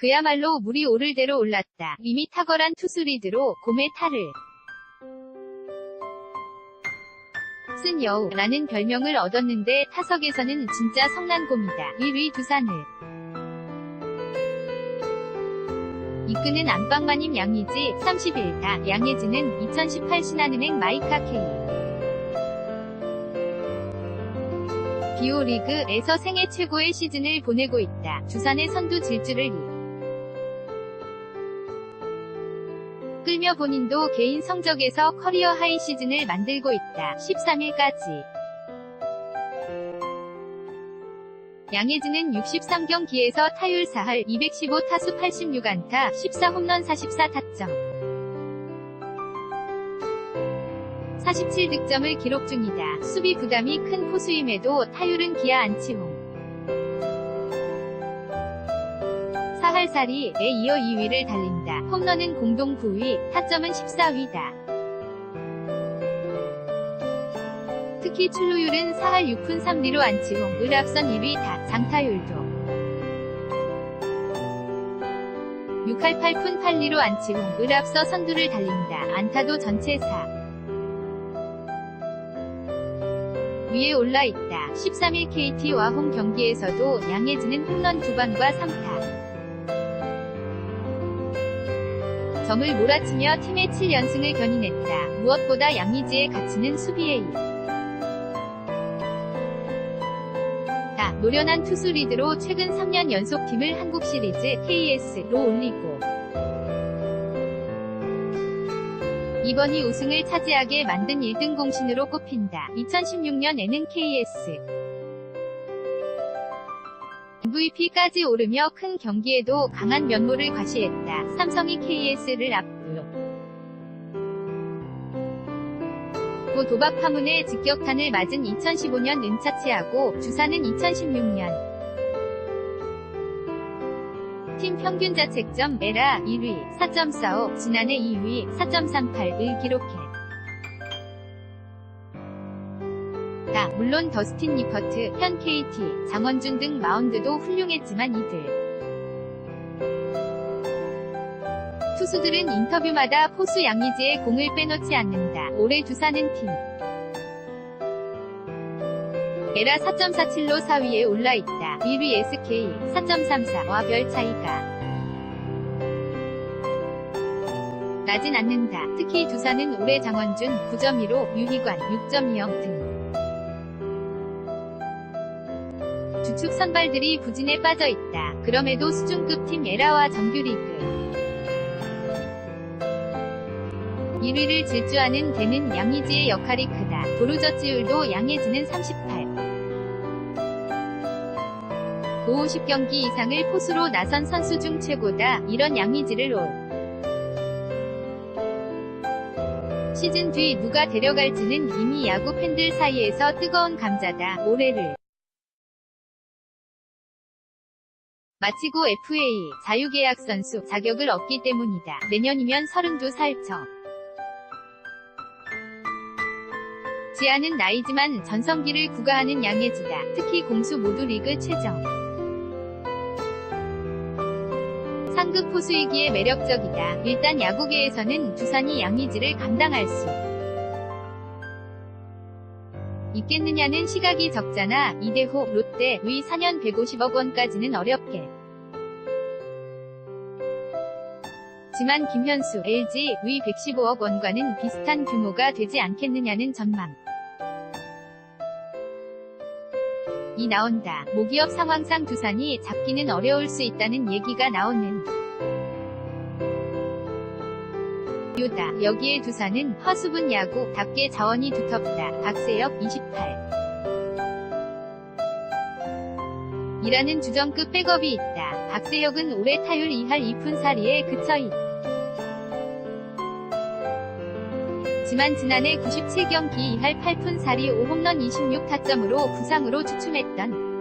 그야말로 물이 오를 대로 올랐다. 이미 탁월한 투수 리드로 곰의 탈을 쓴 여우라는 별명을 얻었는데 타석에서는 진짜 성난곰이다. 1위 두산을 이끄는 안방마님 양의지 31다. 양의지는 2018 신한은행 마이카 K 비오리그에서 생애 최고의 시즌을 보내고 있다. 두산의 선두 질주를 이 끌며 본인도 개인 성적에서 커리어 하이 시즌을 만들고 있다. 13일까지. 양혜진은 63경기에서 타율 4할 215 타수 86안타 14홈런 44타점 47득점을 기록 중이다. 수비 부담이 큰 포수임에도 타율은 기아 안치홍 4할살이에 이어 2위를 달린다. 홈런은 공동 9위, 타점은 14위다. 특히 출루율은 4할 6푼 3리로 안치홍, 을 앞선 1위 다, 장타율도 6할 8푼 8리로 안치홍, 을 앞서 선두를 달린다. 안타도 전체 4. 위에 올라 있다. 13일 KT와 홈 경기에서도 양혜진은 홈런 2방과 3타. 점을 몰아치며 팀의 7연승을 견인했다. 무엇보다 양의지의 가치는 수비에 이다 노련한 투수 리드로 최근 3년 연속 팀을 한국 시리즈 KS로 올리고 이번이 우승을 차지하게 만든 1등 공신으로 꼽힌다. 2016년 에는 KS MVP까지 오르며 큰 경기에도 강한 면모를 과시했다. 삼성이 KS를 앞두고 도박 파문에 직격탄을 맞은 2015년 은차치하고 주사는 2016년. 팀 평균 자책점 에라 1위 4.45 지난해 2위 4.38을 기록해 물론 더스틴 리퍼트, 현 KT, 장원준 등 마운드도 훌륭했지만 이들 투수들은 인터뷰마다 포수 양의지의 공을 빼놓지 않는다. 올해 두산은 팀 에라 4.47로 4위에 올라있다. 1위 SK 4.34와 별 차이가 나진 않는다. 특히 두산은 올해 장원준 9.15, 유희관 6.20 등 주축 선발들이 부진에 빠져 있다. 그럼에도 수준급 팀 에라와 정규리그 1위를 질주하는 데는 양의지의 역할이 크다. 도루저지율도 양혜지는 38. 50경기 이상을 포수로 나선 선수 중 최고다. 이런 양의지를 올 시즌 뒤 누가 데려갈지는 이미 야구 팬들 사이에서 뜨거운 감자다. 올해를 마치고 FA 자유계약 선수 자격을 얻기 때문이다. 내년이면 32살 저. 지아는 나이지만 전성기를 구가하는 양혜지다. 특히 공수 모두 리그 최정. 상급 포수이기에 매력적이다. 일단 야구계에서는 두산이 양의지를 감당할 수 있겠느냐는 시각이 적잖아. 이대호, 롯데, 위 4년 150억 원까지는 어렵게. 지만 김현수, LG, 위 115억 원과는 비슷한 규모가 되지 않겠느냐는 전망. 이 나온다. 모기업 상황상 두산이 잡기는 어려울 수 있다는 얘기가 나오는. 요다. 여기에 두산은 허수분 야구, 답게 자원이 두텁다. 박세혁 28. 이라는 주전급 백업이 있다. 박세혁은 올해 타율 2할 2푼 4리에 그쳐 있. 지만 지난해 97경기 2할 8푼 4리 5홈런 26타점으로 부상으로 주춤했던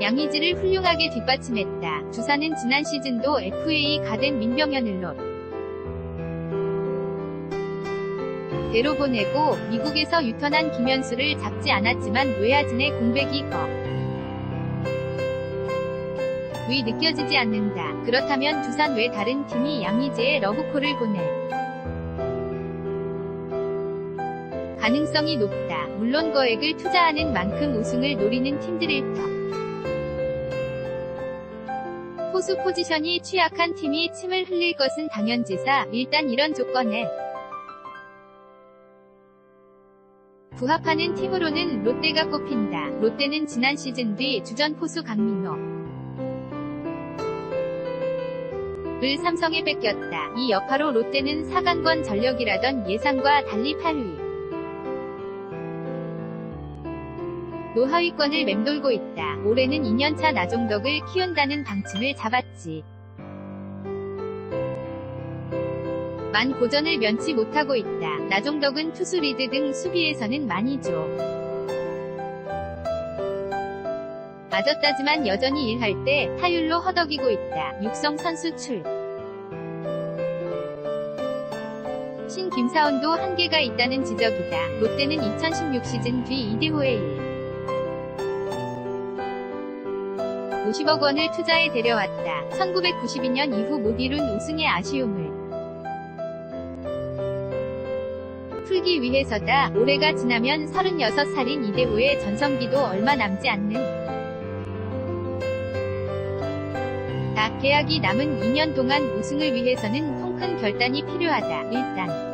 양의지를 훌륭하게 뒷받침했다. 주사는 지난 시즌도 FA 가된 민병현을로 대로 보내고 미국에서 유턴한 김현수를 잡지 않았지만 외야진의 공백이 거위 느껴지지 않는다. 그렇다면 두산 외 다른 팀이 양의지에 러브콜을 보낼 가능성이 높다. 물론 거액을 투자하는 만큼 우승을 노리는 팀들일 터. 포수 포지션이 취약한 팀이 침을 흘릴 것은 당연지사 일단 이런 조건에 부합하는 팀으로는 롯데가 꼽힌다. 롯데는 지난 시즌 뒤 주전 포수 강민호 을 삼성에 뺏겼다. 이 여파로 롯데는 4강권 전력이라던 예상과 달리 8위. 노하위권을 맴돌고 있다. 올해는 2년차 나종덕을 키운다는 방침을 잡았지. 만 고전을 면치 못하고 있다. 나종덕은 투수 리드 등 수비에서는 많이 줘. 맞았다지만 여전히 일할 때 타율로 허덕이고 있다. 육성 선수 출. 신 김사원도 한계가 있다는 지적이다. 롯데는 2016 시즌 뒤 이대호의 1. 50억 원을 투자해 데려왔다. 1992년 이후 못 이룬 우승의 아쉬움을 풀기 위해서다. 올해가 지나면 36살인 이대호의 전성기도 얼마 남지 않는 다 계약이 남은 2년 동안 우승을 위해서는 통 큰 결단이 필요하다. 일단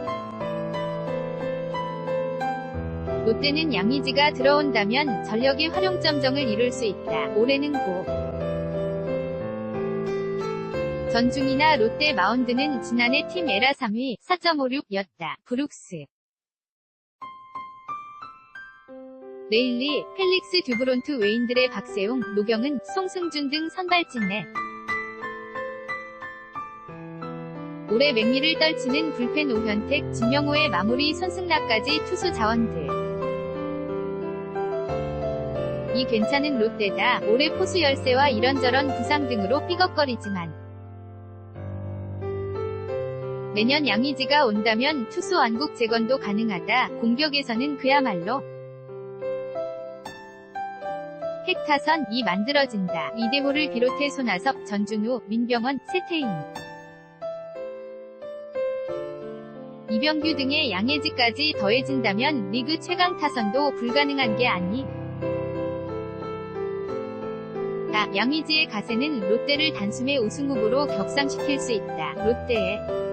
롯데는 양의지가 들어온다면 전력의 활용점정을 이룰 수 있다. 올해는 고 전중이나 롯데 마운드는 지난해 팀 에라 3위 4.56였다. 브룩스 레일리, 펠릭스 듀브론트 웨인들의 박세웅, 노경은, 송승준 등 선발진에 올해 맹리를 떨치는 불펜 오현택, 진명호의 마무리 손승락까지 투수 자원들. 이 괜찮은 롯데다. 올해 포수 열세와 이런저런 부상 등으로 삐걱거리지만 내년 양의지가 온다면 투수 완국 재건도 가능하다. 공격에서는 그야말로 핵타선이 만들어진다. 이대호를 비롯해 손아섭, 전준우, 민병헌, 세태인, 이병규 등의 양해지까지 더해진다면 리그 최강 타선도 불가능한 게 아니. 다 양의지의 가세는 롯데를 단숨에 우승 후보로 격상시킬 수 있다. 롯데의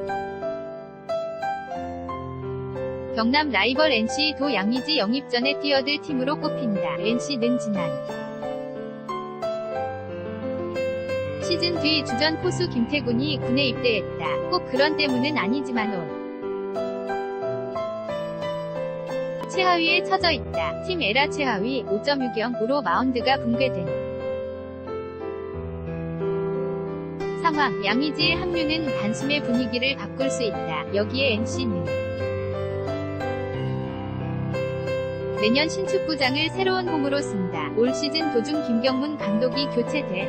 경남 라이벌 NC도 양의지 영입 전에 뛰어들 팀으로 꼽힌다. NC는 지난 시즌 뒤 주전 포수 김태군이 군에 입대했다. 꼭 그런 때문은 아니지만 온 최하위에 처져 있다. 팀 에라 최하위 5.60으로 마운드가 붕괴된 상황. 양의지의 합류는 단숨에 분위기를 바꿀 수 있다. 여기에 NC는 내년 신축구장을 새로운 홈으로 쓴다. 올 시즌 도중 김경문 감독이 교체돼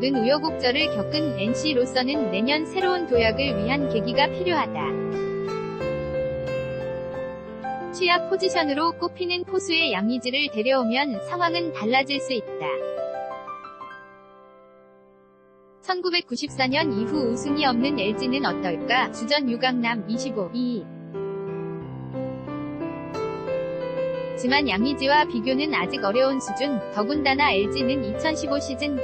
는 우여곡절을 겪은 NC로서는 내년 새로운 도약을 위한 계기가 필요하다. 취약 포지션으로 꼽히는 포수의 양의지를 데려오면 상황은 달라질 수 있다. 1994년 이후 우승이 없는 LG는 어떨까? 주전 유강남 25, 2. 지만 양의지와 비교는 아직 어려운 수준, 더군다나 LG는 2015 시즌 뒤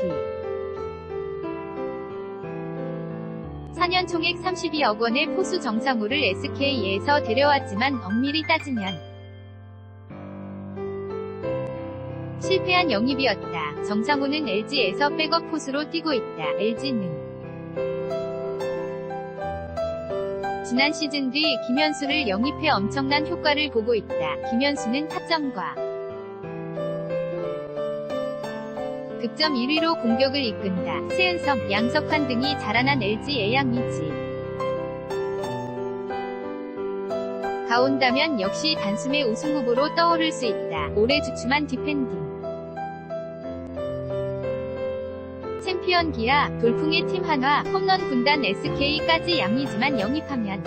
4년 총액 32억 원의 포수 정상우를 SK에서 데려왔지만 엄밀히 따지면 실패한 영입이었다. 정상우는 LG에서 백업 포수로 뛰고 있다. LG는 지난 시즌 뒤 김현수를 영입해 엄청난 효과를 보고 있다. 김현수는 타점과 득점 1위로 공격을 이끈다. 세은섭, 양석환 등이 자라난 LG 애양이지. 가온다면 역시 단숨에 우승 후보로 떠오를 수 있다. 올해 주춤한 디펜딩. 챔피언 기아, 돌풍의 팀 한화, 홈런 군단 SK까지 양이지만 영입하면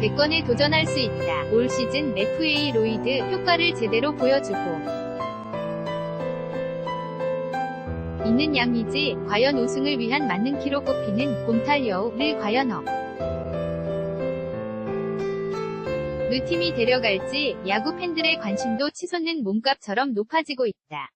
대권에 도전할 수 있다. 올 시즌 FA 로이드 효과를 제대로 보여주고 있는 양이지 과연 우승을 위한 만능 키로 꼽히는 곰탈 여우를 과연 어 느 팀이 데려갈지 야구 팬들의 관심도 치솟는 몸값처럼 높아지고 있다.